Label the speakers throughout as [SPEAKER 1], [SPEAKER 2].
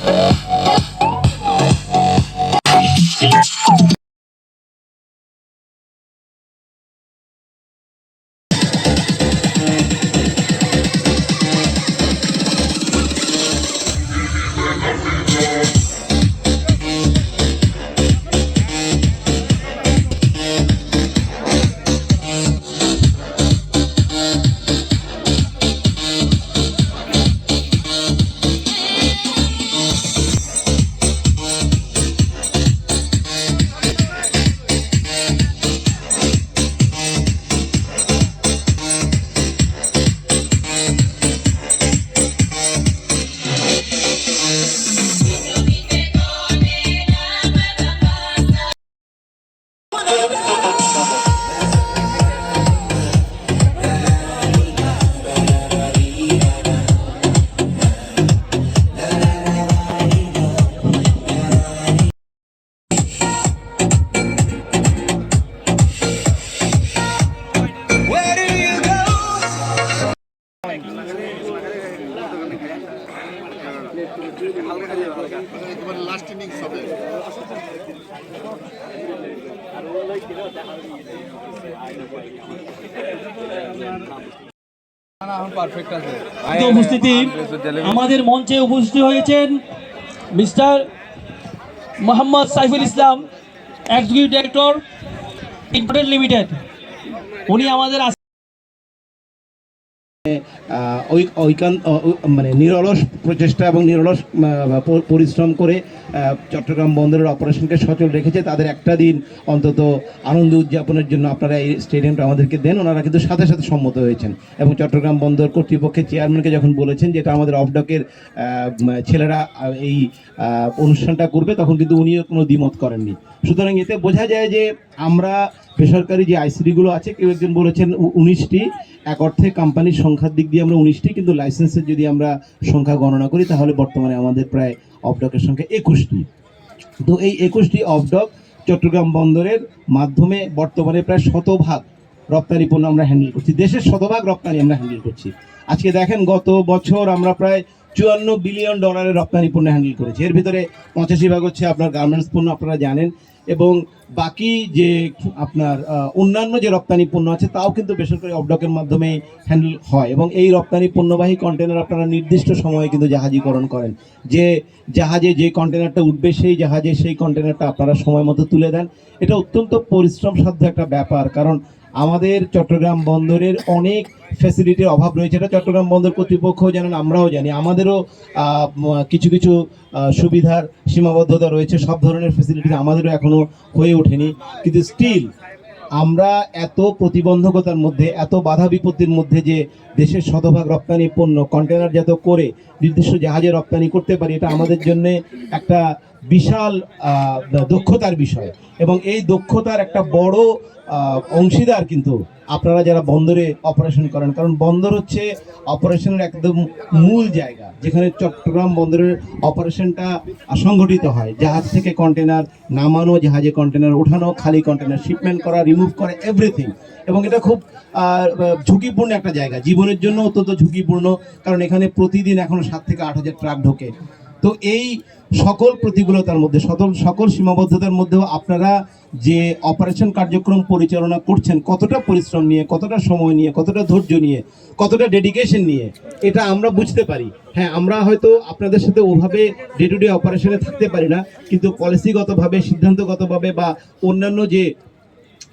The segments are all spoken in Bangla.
[SPEAKER 1] Thank. উপস্থিতি আমাদের মঞ্চে উপস্থিত হয়েছেন mister Mohammad Saiful Islam executive director imported limited উনি আমাদের
[SPEAKER 2] ঐকান- মানে নিরলস প্রচেষ্টা এবং নিরলস পরিশ্রম করে চট্টগ্রাম বন্দরের অপারেশনকে সচল রেখেছে। তাদের একটা দিন অন্তত আনন্দ উদযাপনের জন্য আপনারা এই স্টেডিয়ামটা আমাদেরকে দেন। ওনারা কিন্তু সাথে সাথে সম্মত হয়েছেন। এবং চট্টগ্রাম বন্দর কর্তৃপক্ষের চেয়ারম্যানকে যখন বলেছেন যেটা আমাদের অফডকের ছেলেরা এই অনুষ্ঠানটা করবে, তখন কিন্তু উনিও কোনো দ্বিমত করেননি। সুতরাং এতে বোঝা যায় যে আমরা বেসরকারি যে আইসিডিগুলো আছে, কেউ একজন বলেছেন উনিশটি। এক অর্থে কোম্পানির সংখ্যার দিক দিয়ে আমরা উনিশটি, কিন্তু লাইসেন্সের যদি আমরা সংখ্যা গণনা করি, তাহলে বর্তমানে আমাদের প্রায় অফডকের সংখ্যা একুশটি। তো এই একুশটি অফডক চট্টগ্রাম বন্দরের মাধ্যমে বর্তমানে প্রায় শতভাগ রপ্তানি পণ্য আমরা হ্যান্ডেল করছি। দেশের শতভাগ রপ্তানি আমরা হ্যান্ডেল করছি। আজকে দেখেন গত বছর আমরা প্রায় চুয়ান্ন বিলিয়ন ডলারের রপ্তানি পণ্য হ্যান্ডেল করেছে। এর ভিতরে পঁচাশি ভাগ হচ্ছে আপনার গার্মেন্টস পণ্য, আপনারা জানেন। এবং বাকি যে আপনার অন্যান্য যে রপ্তানি পণ্য আছে, তাও কিন্তু বেসরকারি অবডকের মাধ্যমে হ্যান্ডেল হয়। এবং এই রপ্তানি পণ্যবাহী কন্টেনার আপনারা নির্দিষ্ট সময়ে কিন্তু জাহাজীকরণ করেন। যে জাহাজে যে কন্টেনারটা উঠবে, সেই জাহাজে সেই কন্টেনারটা আপনারা সময় মতো তুলে দেন। এটা অত্যন্ত পরিশ্রম সাধ্য একটা ব্যাপার, কারণ আমাদের চট্টগ্রাম বন্দরের অনেক ফ্যাসিলিটির অভাব রয়েছে। এটা চট্টগ্রাম বন্দর কর্তৃপক্ষ জানেন, আমরাও জানি। আমাদেরও কিছু কিছু সুবিধার সীমাবদ্ধতা রয়েছে। সব ধরনের ফ্যাসিলিটি আমাদেরও এখনও হয়ে ওঠেনি। কিন্তু স্টিল আমরা এত প্রতিবন্ধকতার মধ্যে, এত বাধা বিপত্তির মধ্যে যে দেশের শতভাগ রপ্তানি পণ্য কন্টেনার জাত করে নির্দিষ্ট জাহাজে রপ্তানি করতে পারি, এটা আমাদের জন্য একটা বিশাল দক্ষতার বিষয়। এবং এই দক্ষতার একটা বড় অংশীদার কিন্তু আপনারা যারা বন্দরে অপারেশন করেন, কারণ বন্দর হচ্ছে অপারেশনের একদম মূল জায়গা, যেখানে চট্টগ্রাম বন্দরের অপারেশনটা সংগঠিত হয়। জাহাজ থেকে কন্টেনার নামানো, জাহাজে কন্টেনার ওঠানো, খালি কন্টেনার শিপমেন্ট করা রিমুভ করা এভরিথিং এবং এটা খুব ঝুঁকিপূর্ণ একটা জায়গা। জীবনের জন্য অত্যন্ত ঝুঁকিপূর্ণ, কারণ এখানে প্রতিদিন এখন সাত থেকে আট হাজার ট্রাক ঢোকে। তো এই সকল প্রতিকূলতার মধ্যে, সকল সকল সীমাবদ্ধতার মধ্যেও আপনারা যে অপারেশন কার্যক্রম পরিচালনা করছেন, কতটা পরিশ্রম নিয়ে, কতটা সময় নিয়ে, কতটা ধৈর্য নিয়ে, কতটা ডেডিকেশন নিয়ে, এটা আমরা বুঝতে পারি। হ্যাঁ আমরা হয়তো আপনাদের সাথে ওভাবে ডে টু ডে অপারেশনে থাকতে পারি না, কিন্তু পলিসিগতভাবে সিদ্ধান্তগতভাবে বা অন্যান্য যে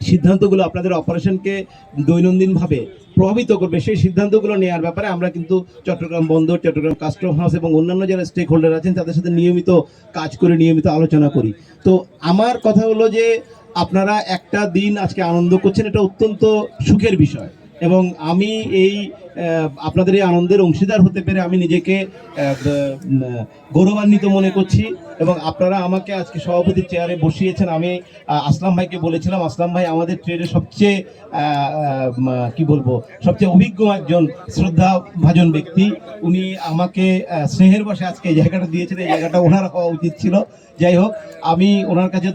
[SPEAKER 2] সিদ্ধান্তগুলো আপনাদের অপারেশনকে দৈনন্দিনভাবে প্রভাবিত করবে। সেই সিদ্ধান্তগুলো নেওয়ার ব্যাপারে আমরা কিন্তু চট্টগ্রাম বন্দর, চট্টগ্রাম কাস্টম হাউস এবং অন্যান্য যারা স্টেক হোল্ডার আছেন, তাদের সাথে নিয়মিত কাজ করে, নিয়মিত আলোচনা করি। তো আমার কথা হলো যে, আপনারা একটা দিন আজকে আনন্দ করছেন, এটা অত্যন্ত সুখের বিষয়। এবং আমি এই আপনাদের এই আনন্দের অংশীদার হতে পেরে আমি নিজেকে গৌরবান্বিত মনে করছি এবং আপনারা আমাকে আজকে সভাপতির চেয়ারে বসিয়েছেন। আমি আসলাম ভাইকে বলেছিলাম, আসলাম ভাই আমাদের ট্রেডে সবচেয়ে কি বলব, সবচেয়ে অভিজ্ঞ একজন শ্রদ্ধা ভাজন ব্যক্তি। উনি আমাকে স্নেহের বসে আজকে এই জায়গাটা দিয়েছেন, এই জায়গাটা ওনার হওয়া উচিত ছিল। যাই হোক, আমি ওনার কাছে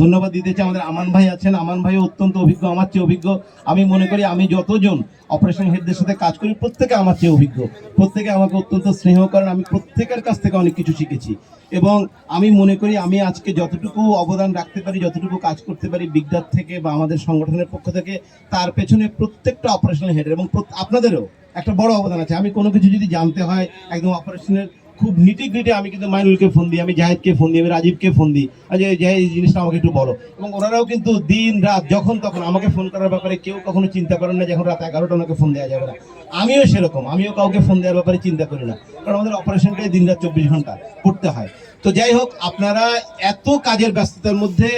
[SPEAKER 2] ধন্যবাদ দিতে চাই। আমাদের আমান ভাই আছেন, আমান ভাই অত্যন্ত অভিজ্ঞ, আমার চেয়ে অভিজ্ঞ। আমি মনে করি আমি যতজন অপারেশন হেডদের সাথে কাজ করি, প্রত্যেকে আমার চেয়ে অভিজ্ঞ। প্রত্যেকে আমাকে অত্যন্ত স্নেহ করেন, আমি প্রত্যেকের কাছ থেকে অনেক কিছু শিখেছি। এবং আমি মনে করি, আমি আজকে যতটুকু অবদান রাখতে পারি, যতটুকু কাজ করতে পারি, বিগদার থেকে বা আমাদের সংগঠনের পক্ষ থেকে, তার পেছনে প্রত্যেকটা অপারেশনাল হেডের এবং আপনাদেরও একটা বড় অবদান আছে। আমি কোনো কিছু যদি জানতে হয়, একদম অপারেশনের খুব নিটি গ্রিটে আমি কিন্তু মাইনুলকে ফোন দিই, আমি জাহেদকে ফোন দিই, আমি রাজীবকে ফোন দিই। যে জাহেদ এই জিনিসটা আমাকে একটু বলো। এবং ওনারাও কিন্তু দিন, রাত, যখন তখন আমাকে ফোন করার ব্যাপারে কেউ কখনো চিন্তা করেন না যখন রাত এগারোটা ওনাকে ফোন দেওয়া যাবে না। আমিও সেরকম, আমিও কাউকে ফোন দেওয়ার ব্যাপারে চিন্তা করি না। কারণ আমাদের অপারেশনটাই দিন রাত চব্বিশ ঘণ্টা করতে হয়। তো যাই হোক, আপনারা এত কাজের ব্যস্ততার মধ্যে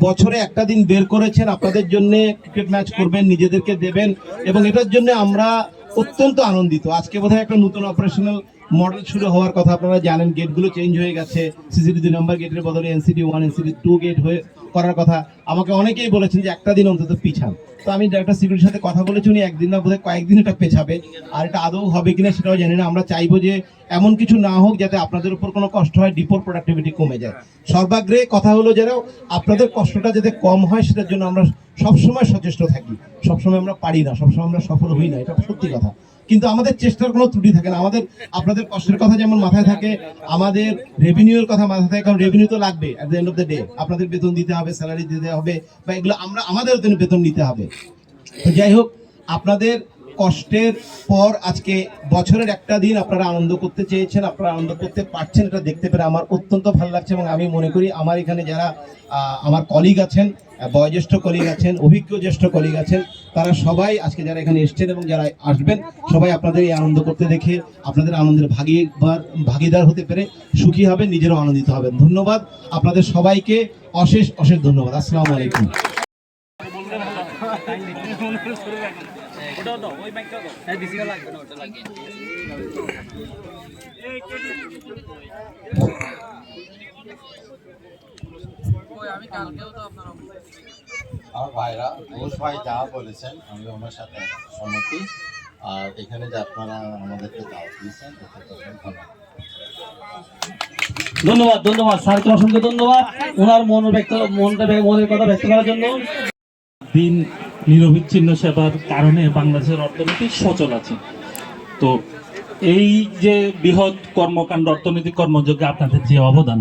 [SPEAKER 2] বছরে একটা দিন বের করেছেন, আপনাদের জন্য ক্রিকেট ম্যাচ করবেন, নিজেদেরকে দেবেন এবং এটার জন্য আমরা অত্যন্ত আনন্দিত। আজকে বোধহয় একটা নতুন অপারেশনাল মডেল শুরু হওয়ার কথা আপনারা জানেন, গেটগুলো চেঞ্জ হয়ে গেছে। সিসিটি দুই নম্বর গেটের বদলে NCD one NCD two gate হয়ে করার কথা। আমাকে অনেকেই বলেছেন যে একটা দিন অন্তত পিছান। তো আমি ডাক্তার সিকিউরিটির সাথে কথা বলেছি, উনি একদিন না বোধহয় কয়েকদিন এটা পেছাবে। আর এটা আদৌ হবে কিনা সেটাও জানি না। আমরা চাইব যে এমন কিছু না হোক যাতে আপনাদের উপর কোনো কষ্ট হয় ডিপোর প্রোডাক্টিভিটি কমে যায়। সর্বাগ্রে কথা হলো যেন আপনাদের কষ্টটা যাতে কম হয়, সেটার জন্য আমরা সবসময় সচেষ্ট থাকি। সবসময় আমরা পারি না, সবসময় আমরা সফল হই না, এটা সত্যি কথা। কিন্তু আমাদের চেষ্টার কোনো ত্রুটি থাকে না। আমাদের, আপনাদের কষ্টের কথা যেমন মাথায় থাকে, আমাদের রেভিনিউর কথা মাথায় থাকে, কারণ রেভিনিউ তো লাগবে at the end of the day আপনাদের বেতন দিতে হবে স্যালারি দিতে হবে, বা এগুলো আমরা আমাদের বেতন নিতে হবে। তো যাই হোক, আপনাদের কষ্টের পর আজকে বছরের একটা দিন আপনারা আনন্দ করতে চেয়েছেন, আপনারা আনন্দ করতে পারছেন, এটা দেখতে পেরে আমার অত্যন্ত ভালো লাগছে এবং আমি মনে করি আমার এখানে যারা আমার কলিগ আছেন বয়োজ্যেষ্ঠ কলিগ আছেন, অভিজ্ঞ জ্যেষ্ঠ কলিগ আছেন, তারা সবাই আজকে যারা এখানে এসছেন এবং যারা আসবেন, সবাই আপনাদের এই আনন্দ করতে দেখে আপনাদের আনন্দের ভাগিদার ভাগিদার হতে পেরে সুখী হবেন, নিজেরও আনন্দিত হবেন। ধন্যবাদ আপনাদের সবাইকে, অশেষ অশেষ ধন্যবাদ। আসসালামু আলাইকুম।
[SPEAKER 3] আমার ভাইরা ঘোষ ভাই যা বলেছেন আমি ওনার সাথে সম্মতি আর এখানে যে আপনারা আমাদেরকে দাওয়াত দিয়েছেন ধন্যবাদ।
[SPEAKER 1] ধন্যবাদ স্যারকে অসংখ্য ধন্যবাদ। ওনার মন ব্যক্ত মনটা মনের কথা ব্যক্ত করার জন্য।
[SPEAKER 4] দিন নিরবিচ্ছিন্ন সেবার কারণে বাংলাদেশের অর্থনীতি সচল আছে। তো এই যে বৃহৎ কর্মকাণ্ড, অর্থনৈতিক কর্মযোগে আপনাদের যে অবদান,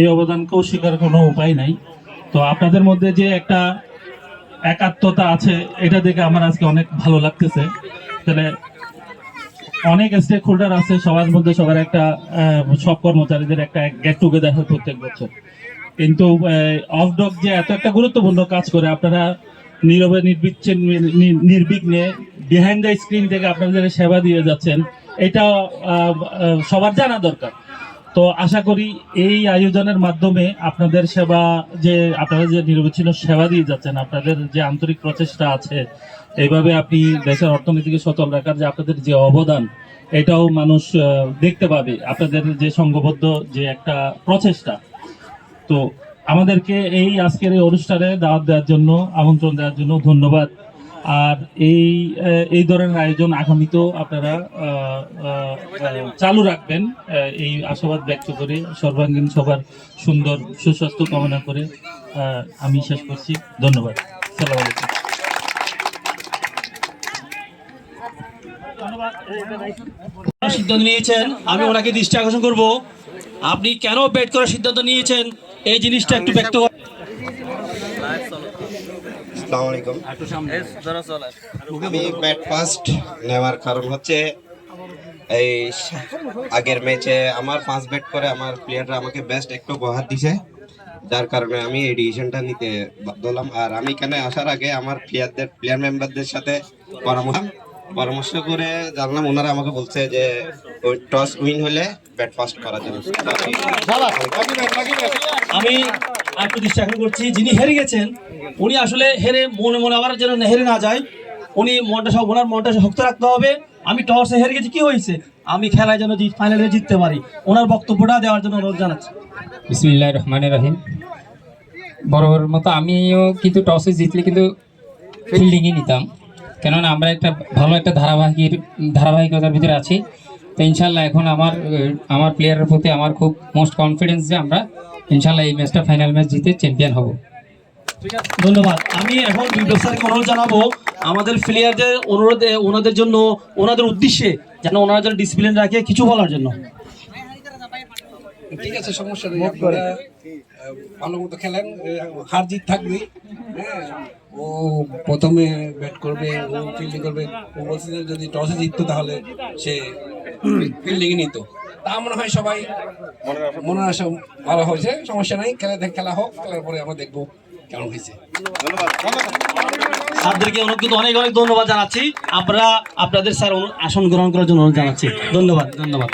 [SPEAKER 4] এই অবদানকে অস্বীকার কোনো উপায় নাই। তো আপনাদের মধ্যে যে একটা একাত্মতা আছে, এটা দেখে আমার আজকে অনেক ভালো লাগতেছে। তাহলে অনেক স্টেক হোল্ডার আছে, সবার মধ্যে সবার একটা সব কর্মচারীদের একটা গেট টুগেদার হয় প্রত্যেক বছর। কিন্তু অফ অফডক যে এত একটা গুরুত্বপূর্ণ কাজ করে, আপনারা নীরবে, নির্বিচ্ছিন্ন নির্বিঘ্নে বিহাইন্ড দ্য স্ক্রিন থেকে আপনাদের সেবা দিয়ে যাচ্ছেন। এটা সবার জানা দরকার। তো আশা করি এই আয়োজনের মাধ্যমে আপনাদের সেবা যে, আপনারা যে নিরবিচ্ছিন্ন সেবা দিয়ে যাচ্ছেন, আপনাদের যে আন্তরিক প্রচেষ্টা আছে, এইভাবে আপনি দেশের অর্থনীতিকে সচল রাখার যে আপনাদের যে অবদান, এটাও মানুষ দেখতে পাবে। আপনাদের যে সংঘবদ্ধ যে একটা প্রচেষ্টা। তো আমাদেরকে এই আজকের এই অনুষ্ঠানে দাওয়াত দেওয়ার জন্য, আমন্ত্রণ দেওয়ার জন্য ধন্যবাদ। আর এই এই ধরনের আয়োজন আগামীতেও আপনারা চালু রাখবেন। এই আশাবাদ ব্যক্ত করে সর্বাঙ্গীন সবার সুন্দর, সুস্বাস্থ্য কামনা করে আমি শেষ করছি। ধন্যবাদ। সালাম আলাইকুম।
[SPEAKER 1] সিদ্ধান্ত নিয়েছেন, আমি ওনাকে দৃষ্টি আকর্ষণ করব। আপনি কেন বেট করার সিদ্ধান্ত নিয়েছেন? এই জিনিসটা একটু ব্যক্ত
[SPEAKER 5] আসসালামু আলাইকুম। আমি ব্যাট ফার্স্ট নেওয়ার কারণ হচ্ছে, এই আগের ম্যাচে আমার পাঁচ ব্যাট করে আমার প্লেয়াররা আমাকে বেস্ট একটু উপহার দিছে। যার কারণে আমি এই ডিসিশনটা নিতে বাধ্য হলাম। আর আমি এখানে আসার আগে আমার প্লেয়ারদের প্লেয়ার মেম্বারদের সাথে পরামর্শ পরামর্শ করে জানলাম ওনারা আমাকে বলছে যে ওই টস উইন হলে ব্যাট ফার্স্ট করার জন্য।
[SPEAKER 1] আমি আর একটু করছি। যিনি হেরে গেছেন উনি আসলে হেরে মনে মনে আবার যেন হেরে না যায় উনি মনটা সব ওনার মনটা শক্ত রাখতে হবে। আমি টসে হেরে গেছি কি হয়েছে? আমি খেলায় যেন ফাইনালে জিততে পারি। ওনার বক্তব্যটা দেওয়ার জন্য অনুরোধ জানাচ্ছি।
[SPEAKER 6] বিসমিল্লাহ রহমান রহিম। বরাবর মতো আমিও কিন্তু টসে জিতলে কিন্তু ফিল্ডিংই নিতাম। কেননা আমরা একটা ভালো একটা ধারাবাহিক ধারাবাহিকতার ভিতরে আছি। তো ইনশাল্লাহ এখন আমার আমার প্লেয়ারের প্রতি আমার খুব মোস্ট কনফিডেন্স যে আমরা ইনশাল্লাহ এই ম্যাচটা ফাইনাল ম্যাচ জিতে চ্যাম্পিয়ন হব।
[SPEAKER 1] ধন্যবাদ। আমি এখন বিপ্লব স্যারকে অনুরোধ জানাব আমাদের প্লেয়ারদের অনুরোধ ওনাদের জন্য ওনাদের উদ্দেশ্যে যেন ওনারা যেন ডিসিপ্লিন রাখে কিছু বলার জন্য।
[SPEAKER 7] ঠিক আছে সমস্যা নেই। ভালো মতো খেলেন হার জিত থাকবে হ্যাঁ ও প্রথমে ব্যাট করবে ও ফিল্ডিং করবে ও বলছে যে যদি টসে জিততো তাহলে সে ফিল্ডিং নিত। তা মনে হয় সবাই মনে আসা ভালো হয়েছে সমস্যা নাই খেলা দেখ খেলা হোক খেলার পরে আমরা দেখব কেমন হয়েছে।
[SPEAKER 1] স্যারদেরকে কিন্তু অনেক অনেক ধন্যবাদ জানাচ্ছি। আমরা আপনাদের স্যার আসন গ্রহণ করার জন্য অনুরোধ জানাচ্ছি। ধন্যবাদ ধন্যবাদ।